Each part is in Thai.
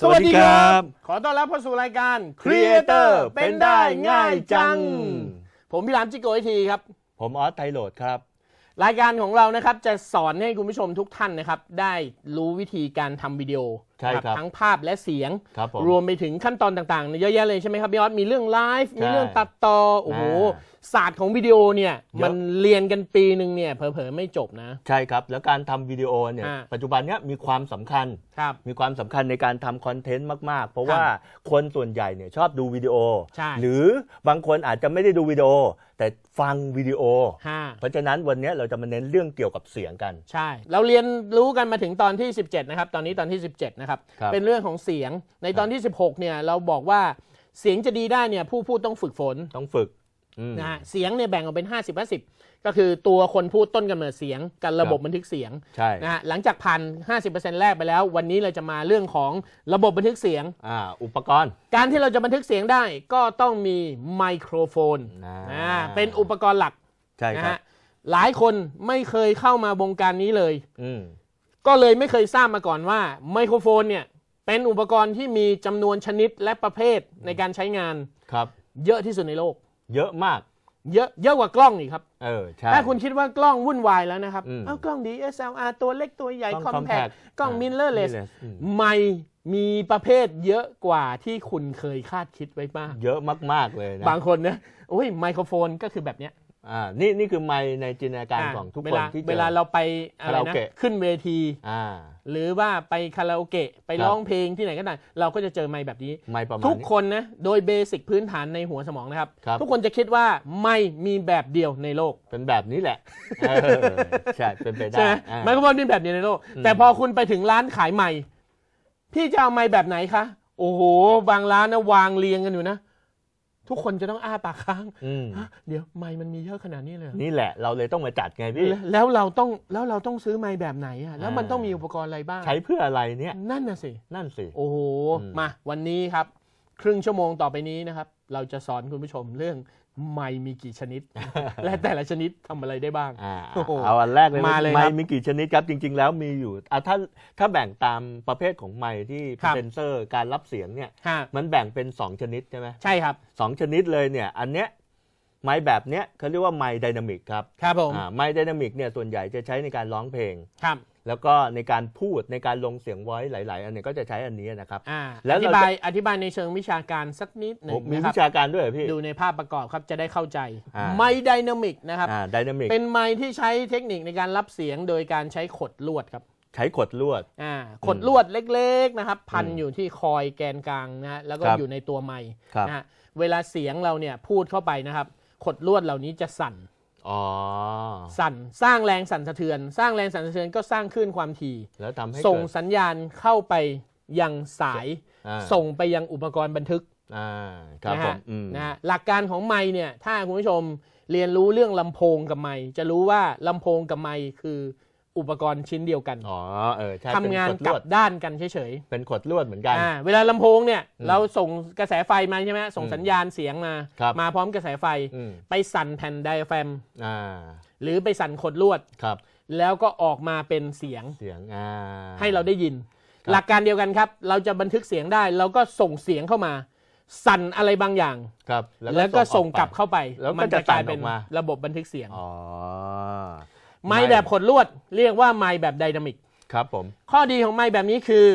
สวัสดีครับ ขอต้อนรับเข้าสู่รายการ Creator เป็นได้ง่ายจัง ผมพี่รามจิโกไอทีครับ ผมออสไทโรดครับ รายการของเรานะครับจะสอนให้คุณผู้ชมทุกท่านนะครับ ได้รู้วิธีการทำวิดีโอ ใช่ครับทั้งภาพและเสียงครับผมรวมไปถึงขั้นตอนต่างๆ เยอะแยะเลยใช่ไหมครับพี่ออสมีเรื่องไลฟ์มีเรื่องตัดต่อโอ้โหอ่าศาสตร์ของวิดีโอเนี่ยเยอะมันเรียนกันปีหนึ่งเนี่ยเผลอๆไม่จบนะ ใช่ครับ แล้วการทำวิดีโอเนี่ยอ่าปัจจุบันเนี้ยมีความสำคัญครับมีความสำคัญในการทำคอนเทนต์มาก ๆ เพราะว่าคนส่วนใหญ่เนี่ยชอบดูวิดีโอใช่หรือบางคนอาจจะไม่ได้ดูวิดีโอแต่ฟังวิดีโอห้าเพราะฉะนั้นวันเนี้ยเราจะมาเน้นเรื่องเกี่ยวกับเสียงกัน ใช่ เราเรียนรู้กันมาถึงตอนที่ 17 นะครับ ตอนนี้ตอนที่ 17 นะครับครับเป็นเรื่องของเสียง ในตอนที่ 16 เนี่ยเราบอกว่าเสียงจะดีได้เนี่ยผู้พูดต้องฝึกฝน ต้องฝึกอืมนะฮะเสียงเนี่ยแบ่งออกเป็น 50 50 ก็คือตัวคนพูดต้นกำเนิดเสียงกับระบบครับบันทึกเสียงใช่นะฮะหลังจากผ่าน50%แรกไปแล้ว วันนี้เราจะมาเรื่องของระบบบันทึกเสียง อ่าอุปกรณ์ การที่เราจะบันทึกเสียงได้ก็ต้องมีไมโครโฟนอ่าอ่าเป็นอุปกรณ์หลักใช่นะครับฮะหลายคนไม่เคยเข้ามาวงการนี้เลยอืมก็เลยไม่เคยทราบมาก่อนว่าไมโครโฟนเนี่ยเป็นอุปกรณ์ที่มีจำนวนชนิดและประเภทในการใช้งานครับ เยอะที่สุดในโลก เยอะมาก เยอะเยอะกว่ากล้องอีกครับ เออใช่ ถ้าคุณคิดว่ากล้องวุ่นวายแล้วนะครับ อืมเอ้ากล้อง DSLR ตัวเล็กตัวใหญ่กล้องคอมแพค compact กล้องอ่ามิ r เลอร์เลส mirrorless อืม ไม่มีประเภทเยอะกว่าที่คุณเคยคาดคิดไว้มาก เยอะมากๆเลยนะ บางคนนะโอ้ยไมโครโฟนก็คือแบบเนี้ย อ่านี่นี่คือไมค์ในจินตนาการอ่าของทุกเวคนลาที่เจอเวลาเราไปอะไรคาราโอนะเกะขึ้นเวทีอ่าหรือว่าไปคาราโอเกะไปครับร้องเพลงที่ไหนก็ได้เราก็จะเจอไมค์แบบนี้ไมค์ประมาณทุกนี้คนนะโดยเบสิกพื้นฐานในหัวสมองนะครับครับ ทุกคนจะคิดว่าไม่มีแบบเดียวในโลก เป็นแบบนี้แหละเออใช่เป็นไปได้ใช่ไหมอ่าไมโครโฟนเป็นแบบเดียวในโลกอืมแต่พอคุณไปถึงร้านขายไมค์พี่จะเอาไมค์แบบไหนคะโอ้โห บางร้านนะวางเรียงกันอยู่นะ ทุกคนจะต้องอ้าปากค้างอืม ฮะเดี๋ยวไมค์มันมีเยอะขนาดนี้เลยเหรอนี่แหละเราเลยต้องมาจัดไงพี่ แล้วแล้วเราต้องแล้วเราต้องซื้อไมค์แบบไหนอะแล้วมันอ่าต้องมีอุปกรณ์อะไรบ้างใช้เพื่ออะไรเนี่ย นั่นน่ะสิ นั่นสิ โอ้โห อืม มาวันนี้ครับ ครึ่งชั่วโมงต่อไปนี้นะครับ เราจะสอนคุณผู้ชมเรื่อง ไม้มีกี่ชนิด และแต่ละชนิดทำอะไรได้บ้างอ่าโอ้โหเอาอันแรกเลยมาเลยไมครับค์มีกี่ชนิดครับจริง ๆ แล้วมีอยู่อะถ้าถ้าแบ่งตามประเภทของไมค์ที่ครับเซนเซอร์การรับเสียงเนี่ยฮะมันแบ่งเป็น 2 ชนิดใช่ไหมใช่ครับสองชนิดเลยเนี่ย อันเนี้ยไมค์แบบเนี้ยเขาเรียกว่าไมค์ไดนามิกครับครับผมอ่าไมค์ไดนามิกเนี่ยส่วนใหญ่จะใช้ในการร้องเพลงครับ แล้วก็ในการพูดในการลงเสียงไว้หลาย ๆ อันเนี้ยก็จะใช้อันนี้นะครับอ่าแล้อวเราธิจะบายอธิบายในเชิงวิชาการสักนิดหนึ่โอ้งมีนะครัวิบ ชาการด้วยเหรอพี่ ดูในภาพประกอบครับจะได้เข้าใจ อ่า ไมค์ไดนามิกนะครับ อ่าไดนามิกเป็นไมค์ที่ใช้เทคนิคในการรับเสียงโดยการใช้ขดลวดครับใช้ขดลวด อ่าขดลวดเล็ก ๆ นะครับ พันอืมอยู่ที่คอยแกนกลางนะฮะแล้วก็ครับอยู่ในตัวไมค์ครับ นะฮะเวลาเสียงเราเนี่ยพูดเข้าไปนะครับ ขดลวดเหล่านี้จะสั่นอ๋อ สั่นสร้างแรงสั่นสะเทือน สร้างแรงสั่นสะเทือนก็สร้างคลื่นความถี่แล้วทำให้ส่งเกิด สัญญาณเข้าไปยังสายอ่า ส่งไปยังอุปกรณ์บันทึกอ่าครับนะผฮะมอืมนะฮะหลักการของไมค์เนี่ยถ้าคุณผู้ชมเรียนรู้เรื่องลำโพงกับไมค์จะรู้ว่าลำโพงกับไมค์คือ อุปกรณ์ชิ้นเดียวกันอ๋อเออใช่ทำงานเป็นขดกลลัวบดด้านกันเฉยเป็นขดลวดเหมือนกันๆอ่าเวลาลำโพงเนี่ยอืมเราส่งกระแสไฟมาใช่ไหมส่งอืมสัญญาณเสียงมาครับมาพร้อมกระแสไฟอืมไปสั่นแผ่นไดอะแฟรมอ่าหรือไปสั่นขดลวดครับ แล้วก็ออกมาเป็นเสียงเสียงอ่าให้เราได้ยินครับหลักการเดียวกันครับ เราจะบันทึกเสียงได้เราก็ส่งเสียงเข้ามาสั่นอะไรบางอย่างครับ แล้วก็ส่งออกไปกลับเข้าไป แล้วก็มันจะจะกลายเป็นสั่นออกมาระบบบันทึกเสียงอ๋อ ไม้แบบขดลวด เรียกว่าไม้แบบไดนามิกครับผม ข้อดีของไม้แบบนี้คือ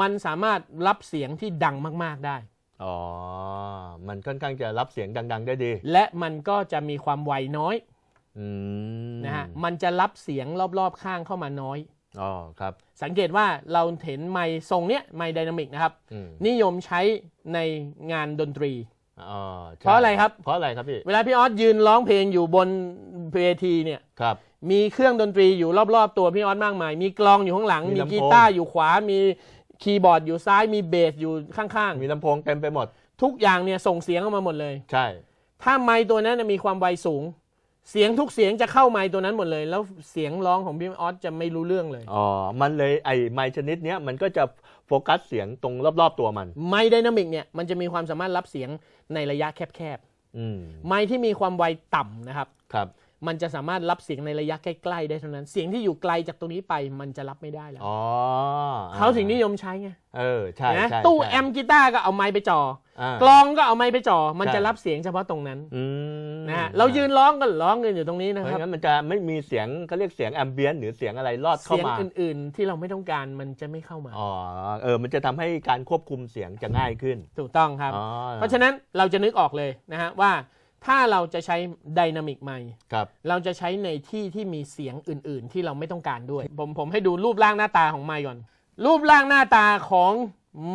มันสามารถรับเสียงที่ดังมาก ๆได้ อ๋อ มันค่อนข้างจะรับเสียงดัง ๆ ได้ดี และมันก็จะมีความไวน้อยอืมนะฮะมันจะรับเสียงรอบๆข้างเข้ามาน้อยอ๋อครับ สังเกตว่าเราเห็นไมค์ทรงเนี้ยไมค์ไดนามิกนะครับอืมนิยมใช้ในงานดนตรีอ๋อใช่ เพราะอะไรครับ เพราะอะไรครับพี่ เวลาพี่ออสยืนร้องเพลงอยู่บนเวทีเนี่ยครับ มีเครื่องดนตรีอยู่รอบๆ ตัวพี่ออสมากมาย มีกลองอยู่ข้างหลัง มีมีลำโพงกีตาร์อยู่ขวา มีคีย์บอร์ดอยู่ซ้าย มีเบสอยู่ข้างมีลำโพงเต็มไปหมดๆทุกอย่างเนี่ยส่งเสียงออกมาหมดเลย ใช่ ถ้าไมค์ตัวนั้นนะมีความไวสูง เสียงทุกเสียงจะเข้าไมค์ตัวนั้นหมดเลย แล้วเสียงร้องของพี่ออสจะไม่รู้เรื่องเลย อ๋อ มันเลยไอ้ไมค์ชนิดเนี้ยมันก็จะ โฟกัสเสียงตรงรอบๆตัวมัน ไมค์ไดนามิกเนี่ยมันจะมีความสามารถรับเสียงในระยะแคบอืมๆไมค์ที่มีความไวต่ำนะครับครับ มันจะสามารถรับเสียงในระยะใกล้ๆได้เท่านั้น เสียงที่อยู่ไกลจากตรงนี้ไปมันจะรับไม่ได้แล้วอ๋อเขาถึงนิยมใช้ไงเออใช่นะใช่ตู้ใช่แอมป์กีตาร์ก็เอาไมค์ไปจ่ออ่ากลองก็เอาไมค์ไปจ่อมันใช่จะรับเสียงเฉพาะตรงนั้นอืมนะฮะเรายืนร้องก็ร้องกันอยู่ตรงนี้นะเพครับราะงั้นมันจะไม่มีเสียงเขาเรียกเสียงแอมเบียนหรือเสียงอะไรลอดเข้าเสียงมาอื่น ๆ ที่เราไม่ต้องการมันจะไม่เข้ามาอ๋อเออมันจะทำให้การควบคุมเสียงจะง่ายขึ้น ถูกต้องครับอ๋อเพราะฉะนั้นเราจะนึกออกเลยนะฮะว่า ถ้าเราจะใช้ไดนามิกไมค์ครับ เราจะใช้ในที่ที่มีเสียงอื่น ๆ ที่เราไม่ต้องการด้วย ผมผมให้ดูรูปร่างหน้าตาของไมค์ก่อน รูปร่างหน้าตาของ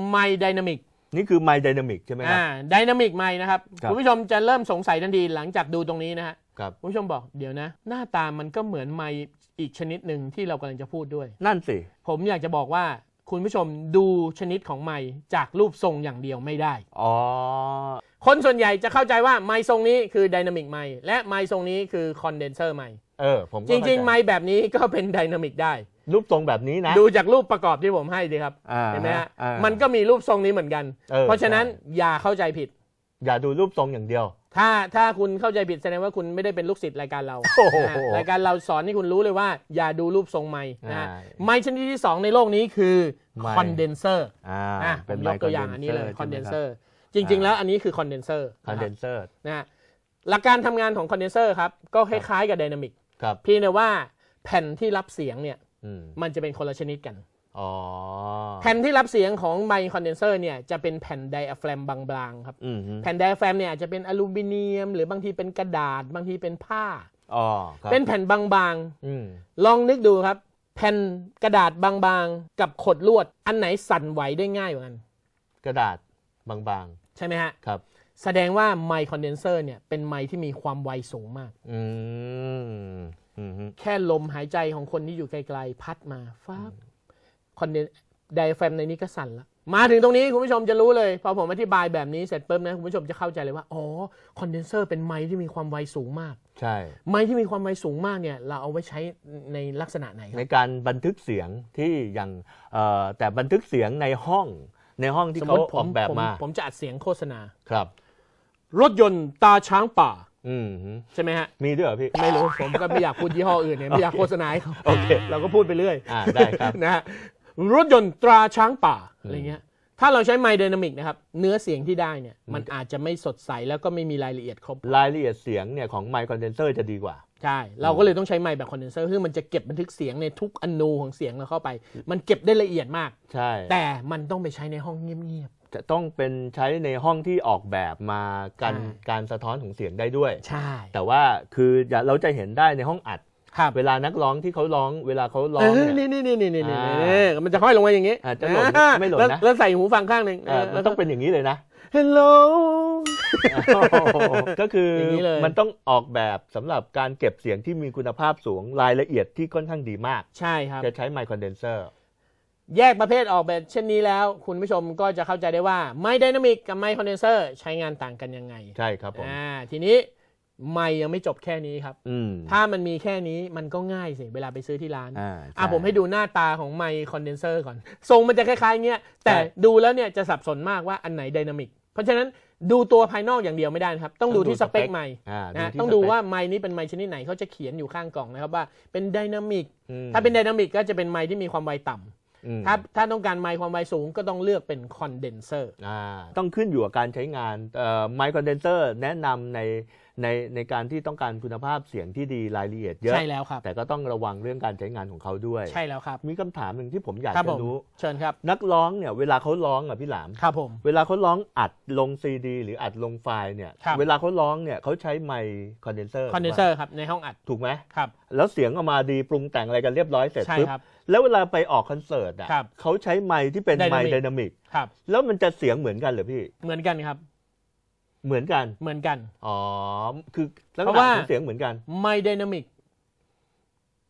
ไมค์ไดนามิกนี่คือไมค์ไดนามิกใช่ไหมครับอ่าไดนามิกไมค์นะครับครับ คุณผู้ชมจะเริ่มสงสัยทันทีหลังจากดูตรงนี้นะฮะครับ คุณผู้ชมบอกเดี๋ยวนะ หน้าตามันก็เหมือนไมค์อีกชนิดหนึ่งที่เรากำลังจะพูดด้วย นั่นสิ ผมอยากจะบอกว่าคุณผู้ชมดูชนิดของไมค์จากรูปทรงอย่างเดียวไม่ได้ อ๋อ คนส่วนใหญ่จะเข้าใจว่าไมค์ทรงนี้คือไดนามิกไมค์และไมค์ทรงนี้คือคอนเดนเซอร์ไมค์เออผมก็จริงๆเข้าใจไมค์แบบนี้ก็เป็นไดนามิกได้ รูปทรงแบบนี้นะ ดูจากรูปประกอบที่ผมให้ดีครับอ่าเห็นไหมฮะอ่ามันก็มีรูปทรงนี้เหมือนกันออเพราะฉะนั้นใช่ อย่าเข้าใจผิด อย่าดูรูปทรงอย่างเดียว ถ้าถ้าคุณเข้าใจผิดแสดงว่าคุณไม่ได้เป็นลูกศิษย์รายการเราโอ้โหนะฮะรายการเราสอนให้คุณรู้เลยว่า อย่าดูรูปทรงไม้นะฮะใช่ไม้ชนิดที่ 2 ในโลกนี้คือไมค์ คอนเดนเซอร์อ่าอะผเป็นมไมยกค์ตัวอย่างอันนี้เลยคอนเดนเซอร์ จริงๆอ่าแล้วอันนี้คือคอนเดนเซอร์คอนเดนเซอร์นะฮะหลักการทำงานของคอนเดนเซอร์ครับ ก็คล้ายๆกับไดนามิกครับเพียงแต่ว่าแผ่นที่รับเสียงเนี่ยอืมมันจะเป็นคนละชนิดกันอ๋อแผ่นที่รับเสียงของไมค์คอนเดนเซอร์เนี่ยจะเป็นแผ่นไดอะแฟรมบางๆครับอืมฮึแผ่นไดอะแฟรมเนี่ยอาจจะเป็นอลูมิเนียม หรือบางทีเป็นกระดาษ บางทีเป็นผ้าอ๋อครับเป็นแผ่นบางอืมๆลองนึกดูครับ แผ่นกระดาษบางๆ กับขดลวดอันไหนสั่นไหวได้ง่ายกว่ากัน กระดาษบาง ใช่ไหมฮะๆครับ แสดงว่าไมค์คอนเดนเซอร์เนี่ยเป็นไมค์ที่มีความไวสูงมาก อืมอืมฮึแค่ลมหายใจของคนที่อยู่ไกลๆ พัดมาฟ้าคอนเดนไดอะแฟรมในนี้ก็สั่นละมาถึงตรงนี้คุณผู้ชมจะรู้เลย พอผมอธิบายแบบนี้เสร็จปุ๊บนะคุณผู้ชมจะเข้าใจเลยว่าอ๋อคอนเดนเซอร์เป็นไมค์ที่มีความไวสูงมาก ใช่ ไมค์ที่มีความไวสูงมากเนี่ยเราเอาไว้ใช้ในลักษณะไหนคในรับ การบันทึกเสียงที่อย่างเอ่อแต่บันทึกเสียงในห้อง ในห้องที่สมมเขาติผออมกแบบผมมาผมจะอัดเสียงโฆษณาครับ รถยนต์ตาช้างป่าอืมฮึใช่ไหมฮะ มีด้วยเหรอพี่ ไม่รู้ ผมก็ไม่อยากพูดยี่ห้ออื่นเนี่ยไม่อยากโฆษณาให้เขาโอเคเราก็พูดไปเรื่อยอ่าได้ครับนะฮะรถยนต์ตราช้างป่าอะไรเงี้ย ถ้าเราใช้ไมค์ไดนามิกนะครับ เนื้อเสียงที่ได้เนี่ย มันอาจจะไม่สดใสแล้วก็ไม่มีรายละเอียดครบ รายละเอียดเสียงเนี่ยของไมค์คอนเดนเซอร์จะดีกว่า ใช่ เราก็เลยต้องใช้ไมค์แบบคอนเดนเซอร์ซึ่งมันจะเก็บบันทึกเสียงในทุกอนูของเสียงเราเข้าไป มันเก็บได้ละเอียดมาก ใช่ แต่มันต้องไปใช้ในห้องเงียบจะต้องเป็นใช้ในห้องที่ออกแบบมาการใช่การสะท้อนของเสียงได้ด้วยๆใช่ แต่ว่าคืออย่าเราจะเห็นได้ในห้องอัด ครับ เวลานักร้องที่เขาร้อง เวลาเขาร้อเองอเนี่ย นี่นี่นี่นี่นี่อ่านี่มันจะห้อยลงมาอย่างงี้อ่าจะหล่นอ่าไม่หล่นแล้วนะแล้วใส่หูฟังข้างหนึ่งเออมันต้องเป็นอย่างนี้เลยนะ Hello ก็คืออย่างนี้เลย มันต้องออกแบบสำหรับการเก็บเสียงที่มีคุณภาพสูงรายละเอียดที่ค่อนข้างดีมาก ใช่ครับ จะใช้ไมค์คอนเดนเซอร์ แยกประเภทออกแบบเช่นนี้แล้ว คุณผู้ชมก็จะเข้าใจได้ว่าไมค์ไดนามิกกับไมค์คอนเดนเซอร์ใช้งานต่างกันยังไง ใช่ครับผม อ่าทีนี้ ไมค์ยังไม่จบแค่นี้ครับ อืม ถ้ามันมีแค่นี้มันก็ง่ายสิ เวลาไปซื้อที่ร้าน อ่าอะช่ผมให้ดูหน้าตาของไมค์คอนเดนเซอร์ก่อน ทรงมันจะคล้ายๆเงี้ย แต่ใช่ ดูแล้วเนี่ยจะสับสนมากว่าอันไหนไดนามิก เพราะฉะนั้นดูตัวภายนอกอย่างเดียวไม่ได้นะครับ ต้องดูที่สเปคไมค์อ่านะที่ต้องดูสเปคว่าไมค์นี้เป็นไมค์ชนิดไหนเขาจะเขียนอยู่ข้างกล่องนะครับว่าเป็นไดนามิก อืมถ้าเป็นไดนามิกก็จะเป็นไมค์ที่มีความไวต่ำอืมถ้าถ้าต้องการไมค์ความไวสูงก็ต้องเลือกเป็นคอนเดนเซอร์ อ่าต้องขึ้นอยู่กับการใช้งานไมค์คอนเดนเซอร์แนะนำใน ในในการที่ต้องการคุณภาพเสียงที่ดีรายละเอียดเยอะ ใช่แล้วครับ แต่ก็ต้องระวังเรื่องการใช้งานของเขาด้วย ใช่แล้วครับ มีคำถามหนึ่งที่ผมอยากครับจะผมรู้ เชิญครับ นักร้องเนี่ยเวลาเขาร้องอะพี่หลาม ครับผม เวลาเขาร้องอัดลงซีดีหรืออัดลงไฟล์เนี่ยครับเวลาเขาร้องเนี่ยเขาใช้ไมค์คอนเดนเซอร์ คอนเดนเซอร์ครับในห้องอัด ถูกไหมครับ แล้วเสียงออกมาดีปรุงแต่งอะไรกันเรียบร้อยเสร็จใช่ปุ๊บครับแล้วเวลาไปออกคอนเสิร์ตอะครับเขาใช้ไมค์ที่เป็นไมค์ Dynamic ไดนามิกครับแล้วมันจะเสียงเหมือนกันเหรอพี่ เหมือนกันครับ เหมือนกัน เหมือนกัน อ๋อ คือลักษเพราะณะว่าของเสียงเหมือนกัน ไมค์ไดนามิก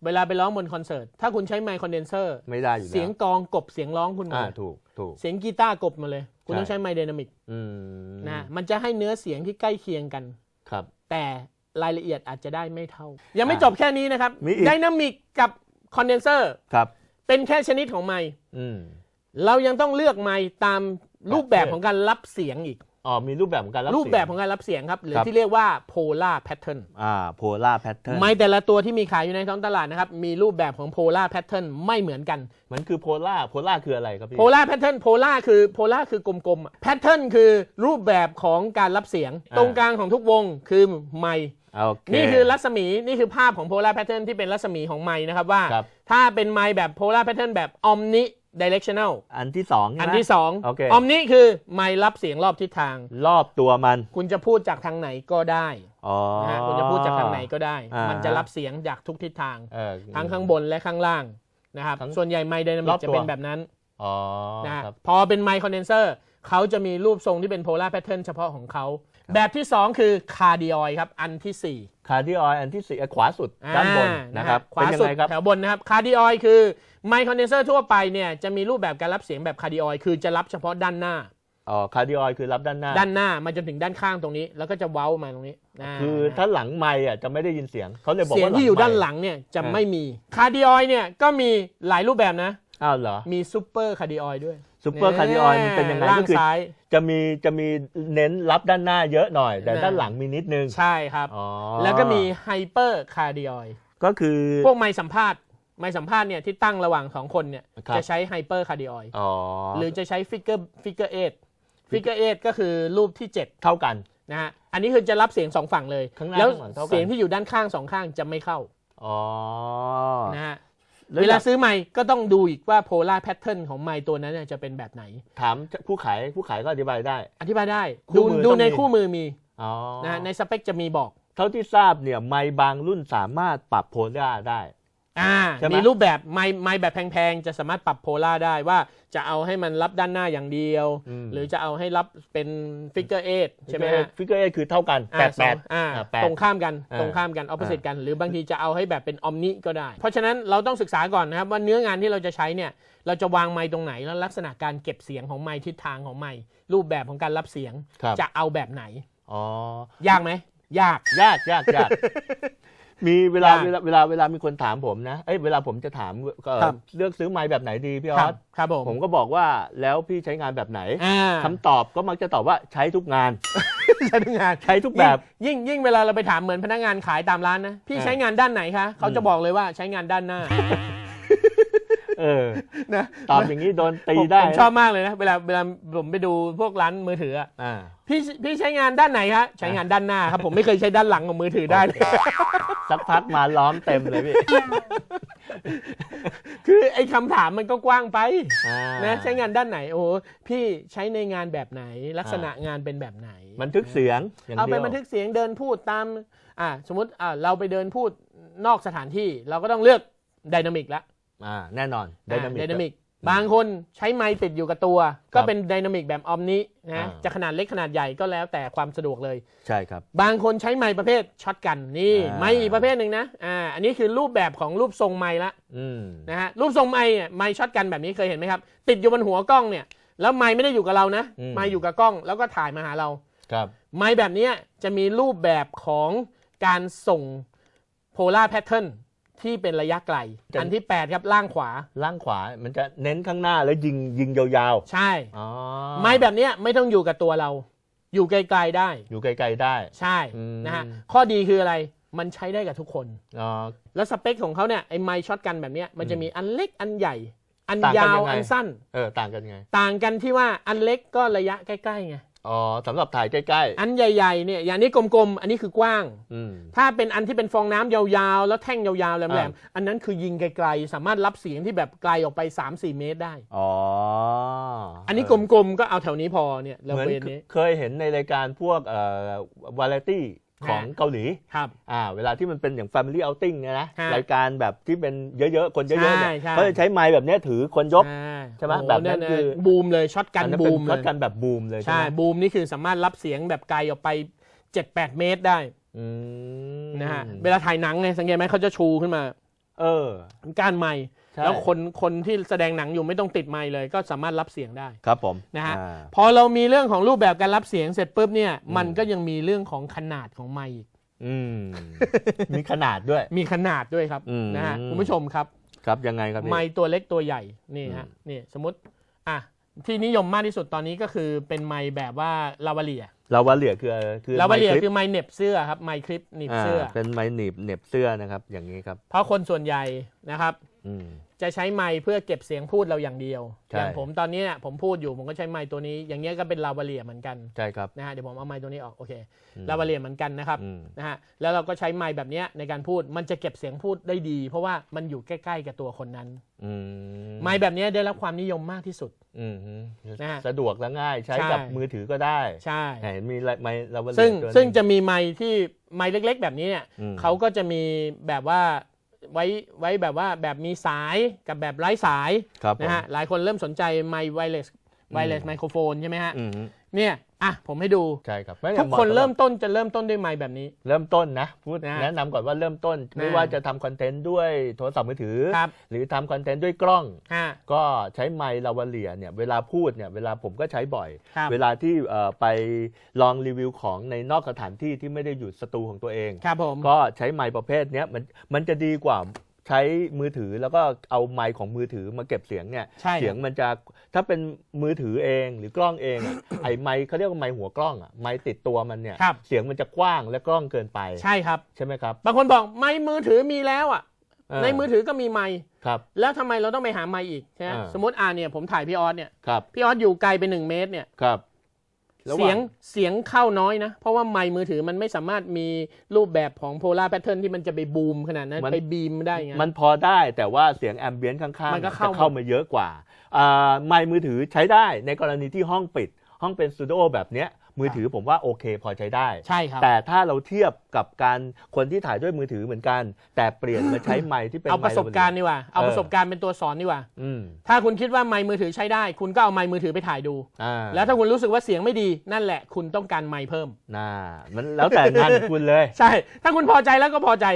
เวลาไปร้องบนคอนเสิร์ต ถ้าคุณใช้ไมค์คอนเดนเซอร์ไม่ได้อยู่แล้วเสียงกลองกบเสียงร้องคุณหมดอ่าเลยถูกถูกเสียงกีตาร์กบมาเลย คุณใช่ต้องใช้ไมค์ไดนามิกอืมนะฮะมันจะให้เนื้อเสียงที่ใกล้เคียงกันครับ แต่รายละเอียดอาจจะได้ไม่เท่า ยังไม่อ่าจบแค่นี้นะครับมีอีกไดนามิกกับคอนเดนเซอร์ครับเป็นแค่ชนิดของไมค์อืมเรายังต้องเลือกไมค์ตามรูปแบบของการรับเสียงอีก อ๋อมีรูปแบบของการรับรูปแบบเสียของการรับเสียงครับ หรือครับที่เรียกว่า polar pattern อ่าโพล่าแพทเทิร์นไม้แต่ละตัวที่มีขายอยู่ในท้องตลาดนะครับ มีรูปแบบของ polar pattern ไม่เหมือนกัน มันคือโพล่าโพล่าคืออะไรครับพี่ polar pattern polar คือ polar คือกลมๆอะ pattern คือรูปแบบของการรับเสียงอ่าตรงกลางของทุกวงคือไมค์โอเคนี่คือรัศมีนี่คือภาพของ polar pattern ที่เป็นรัศมีของไมค์นะครับว่าครับถ้าเป็นไมค์แบบ polar pattern แบบ omni directional อันที่สองใช่ไหม อันที่สองโอเค omni คือไมค์รับเสียงรอบทิศทาง รอบตัวมันคุณจะพูดจากทางไหนก็ได้อ๋อนะฮะคุณจะพูดจากทางไหนก็ได้ อ่ามัมันจะรับเสียงจากทุกทิศทาง เออ ทั้งข้างบนและข้างล่างนะครับทั้งส่วนใหญ่ไมค์ไดนามิรอกบตัว จะเป็นแบบนั้นอ๋อนะฮะครับ พอเป็นไมค์คอนเดนเซอร์เขาจะมีรูปทรงที่เป็นโพลาร์แพทเทิร์นเฉพาะของเขา แบบที่ 2 คือคาร์ดิออยครับอันที่ 4คาร์ดิออยอันที่สี่อะขวาสุดอ่ด้านบนนะครับขวาเป็นยังสุดไงครับแถวบนนะครับคาร์ดิออยคือไมค์คอนเดนเซอร์ทั่วไปเนี่ยจะมีรูปแบบการรับเสียงแบบคาร์ดิออยคือจะรับเฉพาะด้านหน้าอ๋อคาร์ดิออยคือรับด้านหน้า ด้านหน้ามาจนถึงด้านข้างตรงนี้ แล้วก็จะเว้ามาตรงนี้าคือถ้าหลังไมค์อะจะไม่ได้ยินเสียงเขาเลยบอกเสียงว่าที่อยู่ด้านไมค์หลังเนี่ยจะอ่าไม่มีคาร์ดิออยเนี่ยก็มีหลายรูปแบบนะอ้าวเหรอมีซูเปอร์คาร์ดิออยด้วยซูเปอร์คาร์ดิออยมันเป็นยังไงล่างก็คือซ้าย จะมีจะมีเน้นรับด้านหน้าเยอะหน่อย แต่นะด้านหลังมีนิดนึง ใช่ครับอ๋อแล้วก็มีไฮเปอร์คาร์ดิออยก็คือพวกไม้สัมภาษณ์ไม้สัมภาษณ์เนี่ยที่ตั้งระหว่างสองคนเนี่ยครับจะใช้ไฮเปอร์คาร์ดิออยอ๋อหรือจะใช้ฟิกเกอร์ฟิกเกอร์เอทฟิกเกอร์เอทก็คือรูปที่ 7 เท่ากันนะฮะอันนี้คือจะรับเสียงสองฝั่งเลยข้างหน้าแล้วข้างหลังเท่ากันเสียงที่อยู่ด้านข้างสองข้างจะไม่เข้าอ๋อนะฮะแล้ว เวอลายากซื้อไมค์ก็ต้องดูอีกว่าโพลาร์แพทเทิร์นของไมค์ตัวนั้นเนี่ยจะเป็นแบบไหน ถามผู้ขายผู้ขายก็อธิบายได้ อธิบายได้คู่ดูมือดูต้องในมีคู่มือมีอ๋อนะฮะในสเปคจะมีบอก เท่าที่ทราบเนี่ยไมค์บางรุ่นสามารถปรับโพล่าได้ อ่าใช่ไหมมีรูปแบบไม้ไม้แบบแพงๆ จะสามารถปรับโพล่าได้ว่าจะเอาให้มันรับด้านหน้าอย่างเดียวมหรือจะเอาให้รับเป็นฟิกเกอร์เอทใช่ไหมฮะฟิกเกอร์เอคือเท่ากันแปดแปดอ่าอ่าแปดตรงข้ามกันอ่าตรงข้ามกันออ p o s i t e กัน หรือบางทีจะเอาให้แบบเป็นออมนิก็ได้ เพราะฉะนั้นเราต้องศึกษาก่อนนะครับว่าเนื้องานที่เราจะใช้เนี่ยเราจะวางไม้ตรงไหนแล้วลักษณะการเก็บเสียงของไม้ทิศทางของไม้รูปแบบของการรับเสียงครับจะเอาแบบไหนอ๋อยากไหมยากยากยากยาก มีเวลายากเวลาเวลาเวลามีคนถามผมนะ เอ้ยเวลาผมจะถามเอ่อครับ เลือกซื้อไม้แบบไหนดีพี่อครัอบสครับผม ผมก็บอกว่าแล้วพี่ใช้งานแบบไหนอ่า คำตอบก็มักจะตอบว่าใช้ทุกงาน ใช้ทุกงานใช้ทุกแบบ ยิ่งยิ่งยิ่งเวลาเราไปถามเหมือนพนักงานขายตามร้านนะ พี่อ่า ใช้งานด้านไหนคะ เขาจะบอกเลยว่าใช้งานด้านหน้า เออนะตอบอย่างนี้โดนตีผมได้ผมชอบมากเลยนะ เวลาเวลาผมไปดูพวกร้านมือถืออะอ่าพี่พี่ใช้งานด้านไหนคะใช้งานด้านหน้าครับ ผมไม่เคยใช้ด้านหลังของมือถือได้เลยสักพักมาล้อมเต็มเลยพี่คือไอ้คำถามมันก็กว้างไปอ่านะใช้งานด้านไหนโอ้โหพี่ใช้ในงานแบบไหนลักษณะงานเป็นแบบไหน บันทึกเสียงอย่างเอาเดีไปยวบันทึกเสียงเดินพูดตามอ่าสมมติอ่าเราไปเดินพูดนอกสถานที่ เราก็ต้องเลือกไดนามิกละ อ่าแน่นอนไดนามิกไดนามิกบางคนใช้ไมค์ติดอยู่กับตัว ก็เป็นไดนามิกแบบออมนินะอ่าจะขนาดเล็กขนาดใหญ่ก็แล้วแต่ความสะดวกเลย ใช่ครับ บางคนใช้ไมค์ประเภทช็อตกันนี่อ่า ไมค์อีกประเภทหนึ่งนะอ่าอันนี้คือรูปแบบของรูปทรงไมค์ละอืมนะฮะรูปทรงไมค์เนี่ยไมค์ช็อตกันแบบนี้เคยเห็นไหมครับ ติดอยู่บนหัวกล้องเนี่ย แล้วไมค์ไม่ได้อยู่กับเรานะอืมไมค์อยู่กับกล้องแล้วก็ถ่ายมาหาเรา ครับ ไมค์แบบเนี้ยจะมีรูปแบบของการส่ง polar pattern ที่เป็นระยะไกล อันที่ 8 ครับล่างขวา ล่างขวามันจะเน้นข้างหน้าแล้วยิงยิงยาวใช่ ๆ อ๋อไม้แบบเนี้ยไม่ต้องอยู่กับตัวเรา อยู่ไกลๆได้ อยู่ไกลๆได้ ใช่อืม นะฮะข้อดีคืออะไรมันใช้ได้กับทุกคน อ๋อ แล้วสเปคของเขาเนี่ยไอ้ไม้ช็อตกันแบบเนี้ยมันจะมีอันเล็กอันใหญ่ อันต่างกันยาวยังไง อันสั้น เออต่างกันไง ต่างกันที่ว่าอันเล็กก็ระยะใกล้ๆไง อ๋อสำหรับถ่ายใกล้ อันใหญ่ๆเนี่ยอย่างนี้กลมๆ อันนี้คือกว้าง ๆ อืม ถ้าเป็นอันที่เป็นฟองน้ำยาวๆ แล้วแท่งยาวๆแหลมอ่า ๆ อันนั้นคือยิงไกลๆ สามารถรับเสียงที่แบบไกลออกไป 3-4 เมตรได้ อ๋ออันนี้กลมๆ ก็เอาแถวนี้พอเนี่ยเราเหมือนเวนนี้ เคยเห็นในรายการพวกเอ่อวาไรตี้ ของฮะเกาหลีครับอ่าเวลาที่มันเป็นอย่าง Family Outing เนี่ยนะฮะรายการแบบที่เป็นเยอะๆ คนเยอะๆเนี่ยใช่ใช่เขาจะใช้ไม้แบบเนี้ยถือคนยกอ่าใช่ไหมโอ้แบบนั้นเยคือบูมเลยช็อตกันอันนั้นบูเป็นมเลช็อตยกันแบบบูมเลยใช่ใช่ไหมบูมนี่คือสามารถรับเสียงแบบไกลออกไป 7-8 เมตรได้อืมนะฮะเวลาถ่ายหนังเนี่ยสังเกตไหมเขาจะชูขึ้นมา เออก้านไม้ใช่ แล้วคนคนที่แสดงหนังอยู่ไม่ต้องติดไม้เลยก็สามารถรับเสียงได้ครับผมนะฮะอ่าพอเรามีเรื่องของรูปแบบการรับเสียงเสร็จปุ๊บเนี่ยมันก็ยังมีเรื่องของขนาดของไมค์อีกอืมมีขนาดด้วย มีขนาดด้วยครับอืม นะฮะคุณผู้ชมครับ ครับยังไงครับพี่ ไมค์ตัวเล็กตัวใหญ่นี่ฮะอืมนี่สมมติอะที่นิยมมากที่สุดตอนนี้ก็คือเป็นไมค์แบบว่าลาวาเลีย ลาวาเลียคือคือลาวาเลียไมค์ลิปคือไมค์เหน็บเสื้อครับไมค์คลิปหนีบเสื้อาเป็นไม้หนีบเหน็บเสื้อนะครับ อย่างนี้ครับ เพราะคนส่วนใหญ่นะครับอืมจะใช้ไมค์เพื่อเก็บเสียงพูดเราอย่างเดียวใช่อย่างผมตอนนี้เนี่ยผมพูดอยู่ผมก็ใช้ไมค์ตัวนี้ อย่างเงี้ยก็เป็นลาวาเลียเหมือนกันใช่ครับนะฮะเดี๋ยวผมเอาไมค์ตัวนี้ออกโอเคอืมลาวาเลียเหมือนกันนะครับอืมนะฮะแล้วเราก็ใช้ไมค์แบบเนี้ยในการพูดมันจะเก็บเสียงพูดได้ดี เพราะว่ามันอยู่ใกล้ ๆ กับตัวคนนั้นอืมไมค์แบบเนี้ยได้รับความนิยมมากที่สุด อืมฮึนะฮะสะดวกและง่ายใช้ใช่กับมือถือก็ได้ใช่ เห็นมีไม้ลาวาเลียซึ่งตัวหนึ่ ซึ่งจะมีไมค์ที่ไมค์เล็ก ๆ แบบนี้เนี่ยอืม เขาก็จะมีแบบว่าไว้ไว้แบบว่าแบบมีสายกับแบบไร้สายครับผม นะฮะหลายคนเริ่มสนใจไมค์ไวเลสไวเลสอืม ไมโครโฟนใช่ไหมฮะ อืมฮึ เนี่ยอะผมให้ดูใช่ครับทุกคนเริ่มต้นจะเริ่มต้นด้วยไมค์แบบนี้ เริ่มต้นนะพูดนะแนะนำก่อนว่าเริ่มต้น ไม่นะว่าจะทำคอนเทนต์ด้วยโทรศัพท์มือถือครับหรือทำคอนเทนต์ด้วยกล้องฮะก็ใช้ไมค์ลาวาเลียเนี่ยเวลาพูดเนี่ยเวลาผมก็ใช้บ่อยครับเวลาที่เอ่อไปลองรีวิวของในนอกสถานที่ที่ไม่ได้อยู่สตูของตัวเองครับผมก็ใช้ไมค์ประเภทเนี้ยมันมันจะดีกว่า ใช้มือถือแล้วก็เอาไมค์ของมือถือมาเก็บเสียงเนี่ยใช่ครับเสียงมันจะถ้าเป็นมือถือเองหรือกล้องเองอะ ไอ้ไมค์เขาเรียกว่าไมค์หัวกล้องอะไมค์ติดตัวมันเนี่ยครับ เสียงมันจะกว้างและกล้องเกินไปใช่ครับ ใช่ไหมครับบางคนบอกไมค์มือถือมีแล้วอะเออในมือถือก็มีไมค์ครับ แล้วทำไมเราต้องไปหาไมค์อีกใช่ไหมอ่า สมมติอ่าเนี่ยผมถ่ายพี่ออสเนี่ย ครับพี่ออสอยู่ไกลไปหนึ่งเมตรเนี่ย ครับระห เสีว่ายงเสียงเข้าน้อยนะ เพราะว่าไมค์มือถือมันไม่สามารถมีรูปแบบของโพลาร์แพทเทิร์นที่มันจะไปบูมขนาดนั้นมันไปบีมได้ไงมันพอได้แต่ว่าเสียงแอมเบียนต์ข้างๆมันก็จะเข้าเข้ามาเยอะกว่าอ่าไมค์มือถือใช้ได้ในกรณีที่ห้องปิด ห้องเป็นสตูดิโอแบบเนี้ยมือถือผมว่าโอเคพอใช้ได้ ใช่ครับ แต่ถ้าเราเทียบ กับการคนที่ถ่ายด้วยมือถือเหมือนกัน แต่เปลี่ยนมาใช้ไมค์ที่เป็นเอาประสบการณ์ไมดีกว่าเอาประสบการณ์เป็นตัวสอนดีกว่าอืมถ้าคุณคิดว่าไมค์มือถือใช้ได้ คุณก็เอาไมค์มือถือไปถ่ายดูอ่าแล้วถ้าคุณรู้สึกว่าเสียงไม่ดีนั่นแหละ คุณต้องการไมค์เพิ่มน่ามันแล้วแต่งานของคุณเลย ใช่ ถ้าคุณพอใจแล้วก็พอใจ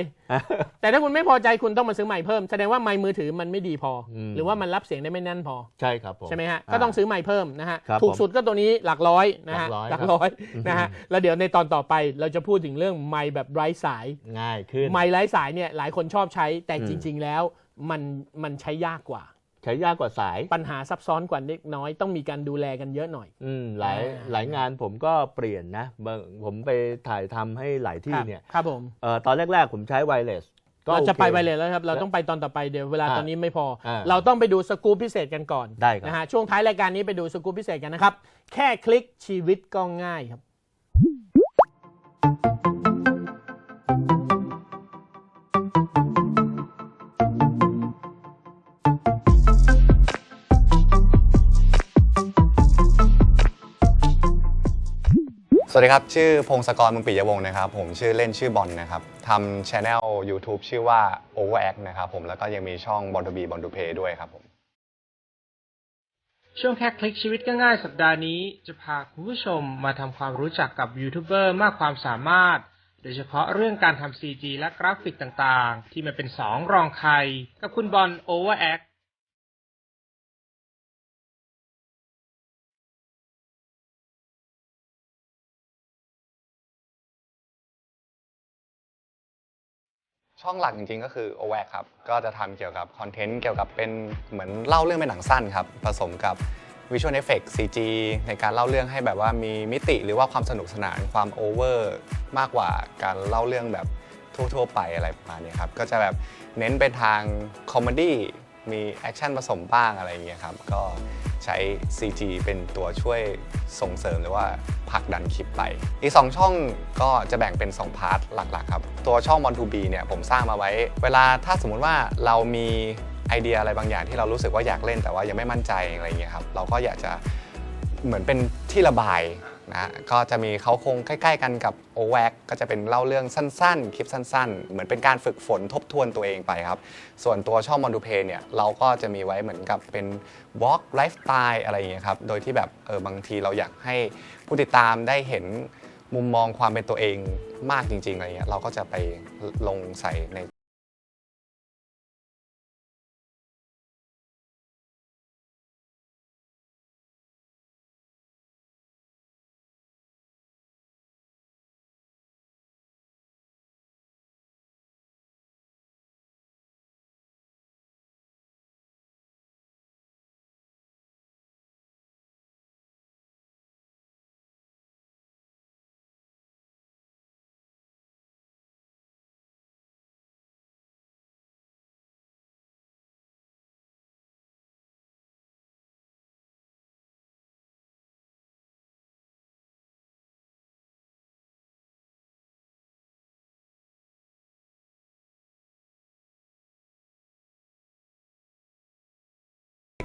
แต่ถ้าคุณไม่พอใจคุณต้องมาซื้อไมค์เพิ่มแสดงว่าไมค์มือถือมันไม่ดีพออมหรือว่ามันรับเสียงได้ไม่แน่นพอใช่ครับผมใช่ไหมฮะอ่าก็ต้องซื้อไมค์เพิ่มนะฮะครับถูกผมสุดก็ตัวนี้หลักร้อยนะฮะหลักร้อยหลักร้อยครับนะฮะแล้วเดี๋ยวในตอนต่อไปเราจะพูดถึงเรื่องไมค์แบบไร้สาย ง่ายขึ้น ไมค์ไร้สายเนี่ยหลายคนชอบใช้แต่อืมจริง ๆ แล้วมันมันใช้ยากกว่า ใช้ยากกว่าสาย ปัญหาซับซ้อนกว่าเล็กน้อย ต้องมีการดูแลกันเยอะหน่อย อืมหลายอ่าหลายงานผมก็เปลี่ยนนะบางผมไปถ่ายทำให้หลายที่ครับเนี่ยครับผมเอ่อตอนแรก ๆ ผมใช้ไวเลสก็เราจะโอคไปไวเลยแล้วครับ เราต้องไปตอนต่อไปเดี๋ยวเวลาอ่าตอนนี้ไม่พอ อ่าเราต้องไปดูสกู๊ปพิเศษกันก่อนได้ครับ นะฮะช่วงท้ายรายการนี้ไปดูสกู๊ปพิเศษกันนะครับ แค่คลิกชีวิตก็ง่ายครับ วัสดีครับ ชื่อพงศกรมึงปิยวงศ์นะครับ ผมชื่อเล่นชื่อบอลนะครับทำช anel YouTube ชื่อว่า Overact นะครับผมแล้วก็ยังมีช่องบอลดูบีบอลดูเพย์ด้วยครับผม ช่วงแค่คลิกชีวิตก็ง่ายสัปดาห์นี้ จะพาคุณผู้ชมมาทำความรู้จักกับยูทูบเบอร์มากความสามารถ โดยเฉพาะเรื่องการทำ CG และกราฟิกต่างๆ ที่มันเป็นสองรองใคร กับคุณบอล Overact ช่องหลักจริงๆก็คือ Overact ครับ ก็จะทำเกี่ยวกับคอนเทนต์เกี่ยวกับเป็นเหมือนเล่าเรื่องเป็นหนังสั้นครับ ผสมกับวิชวลเอฟเฟกต์ CG ในการเล่าเรื่องให้แบบว่ามีมิติหรือว่าความสนุกสนานความโอเวอร์มากกว่าการเล่าเรื่องแบบทั่วๆไปอะไรประมาณนี้ครับ ก็จะแบบเน้นไปทางคอมเมดี้ มีแอคชั่นผสมบ้างอะไรอย่างเงี้ยครับ ก็ใช้ CG เป็นตัวช่วยส่งเสริมหรือว่าผลักดันคลิปไป อีก 2 ช่องก็จะแบ่งเป็น 2 พาร์ทหลักๆครับ ตัวช่อง One to Be เนี่ยผมสร้างมาไว้ เวลาถ้าสมมุติว่าเรามีไอเดียอะไรบางอย่างที่เรารู้สึกว่าอยากเล่นแต่ว่ายังไม่มั่นใจอะไรอย่างเงี้ยครับเราก็อยากจะเหมือนเป็นที่ระบาย นะก็จะมีเขาคงใกล้ ๆ กันกับ o w a c ก็จะเป็นเล่าเรื่องสั้นๆ คลิปสั้น ๆ เหมือนเป็นการฝึกฝนทบทวนตัวเองไปครับ ส่วนตัวช่องมอนดูเพเนี่ยเราก็จะมีไว้เหมือนกับเป็นวอล์กไลฟ์สไตล์อะไรอย่างเงี้ยครับ โดยที่แบบเออบางทีเราอยากให้ผู้ติดตามได้เห็นมุมมองความเป็นตัวเองมากจริงๆอะไรเงี้ยเราก็จะไปลงใส่ใน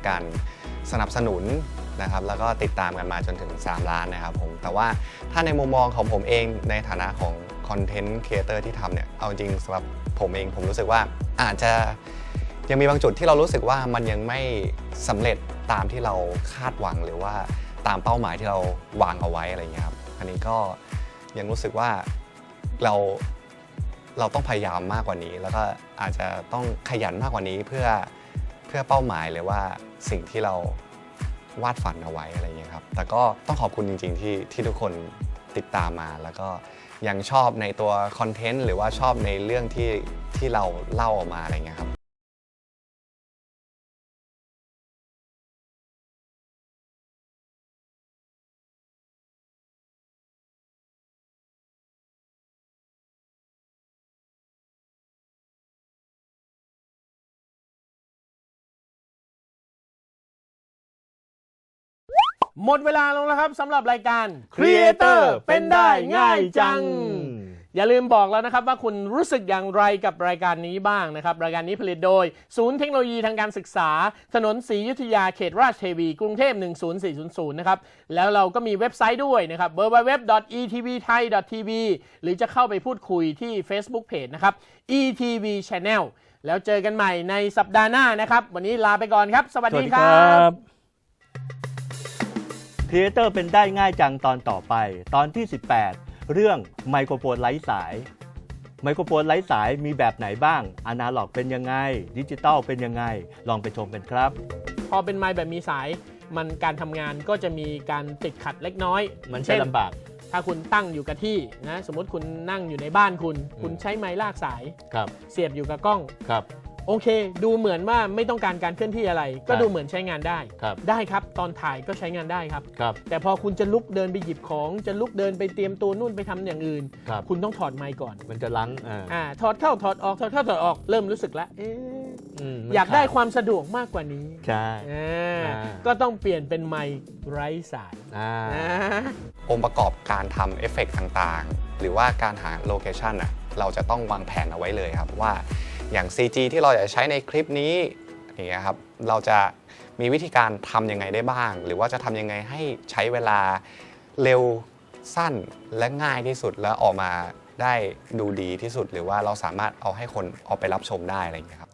การสนับสนุนนะครับแล้วก็ติดตามกันมาจนถึง 3 ล้านนะครับผมแต่ว่าถ้าในมุมมองของผมเองในฐานะของคอนเทนต์ครีเอเตอร์ที่ทำเนี่ยเอาจริงสำหรับผมเองผมรู้สึกว่าอาจจะยังมีบางจุดที่เรารู้สึกว่ามันยังไม่สำเร็จตามที่เราคาดหวังหรือว่าตามเป้าหมายที่เราวางเอาไว้อะไรเงี้ยครับอันนี้ก็ยังรู้สึกว่าเราเราต้องพยายามมากกว่านี้ แล้วก็อาจจะต้องขยันมากกว่านี้เพื่อ พื่อเป้าหมายเลยว่าสิ่งที่เราวาดฝันเอาไว้อะไรอย่างเงี้ยครับ แต่ก็ต้องขอบคุณจริง ๆ ที่ที่ทุกคนติดตามมา แล้วก็ยังชอบในตัวคอนเทนต์หรือว่าชอบในเรื่องที่ที่เราเล่าออกมาอะไรเงี้ยครับ หมดเวลาลงแล้วครับสำหรับรายการ Creator เป็นได้ง่ายจัง อย่าลืมบอกแล้วนะครับว่าคุณรู้สึกอย่างไรกับรายการนี้บ้างนะครับ รายการนี้ผลิตโดย ศูนย์เทคโนโลยีทางการศึกษา ถนนศรีอยุธยาเขตราชเทวี กรุงเทพ 10400 นะครับ แล้วเราก็มีเว็บไซต์ด้วยนะครับ www.etvthai.tv หรือจะเข้าไปพูดคุยที่ Facebook Page นะครับ ETV Channel แล้วเจอกันใหม่ในสัปดาห์หน้านะครับ วันนี้ลาไปก่อนครับ สวัสสวัสดีดีคครัรับบค รีเอเตอร์เป็นได้ง่ายจังตอนต่อไป ตอนที่ 18 เรื่องไมโครโฟนไร้สาย ไมโครโฟนไร้สายมีแบบไหนบ้าง อนาล็อกเป็นยังไง ดิจิตอลเป็นยังไง ลองไปชมกันครับ พอเป็นไม้แบบมีสาย มันการทำงานก็จะมีการติดขัดเล็กน้อยมันใช้เช่นลำบาก ถ้าคุณตั้งอยู่กับที่นะ สมมติคุณนั่งอยู่ในบ้านคุณ คุณใช้ไม้ลากสาย ครับ เสียบอยู่กับกล้อง ครับ โอเค ดูเหมือนว่าไม่ต้องการการเคลื่อนที่อะไร ก็ครับดูเหมือนใช้งานได้ครับได้ครับ ตอนถ่ายก็ใช้งานได้ครับ ครับ แต่พอคุณจะลุกเดินไปหยิบของ จะลุกเดินไปเตรียมตัวนู่นไปทำอย่างอื่นครับคุณต้องถอดไมค์ก่อน มันจะลังอ่าอ่าถอดเข้าถอดออกถอดเข้าถอดออกเริ่มรู้สึกแล้วเอ๊ะมมันอยากได้ขความสะดวกมากกว่านี้ใช่อ่าอ่าก็ต้องเปลี่ยนเป็นไมค์ไร้สายอ่าอ่าองค์ประกอบการทำเอฟเฟกต์ต่างๆ หรือว่าการหาโลเคชันอะเราจะต้องวางแผนเอาไว้เลยครับว่า อย่าง CG ที่เราจะใช้ในคลิปนี้อย่างเงี้ยครับเราจะมีวิธีการทำยังไงได้บ้าง หรือว่าจะทำยังไงให้ใช้เวลาเร็วสั้นและง่ายที่สุดแล้วออกมาได้ดูดีที่สุด หรือว่าเราสามารถเอาให้คนเอาไปรับชมได้อะไรอย่างเงี้ยครับ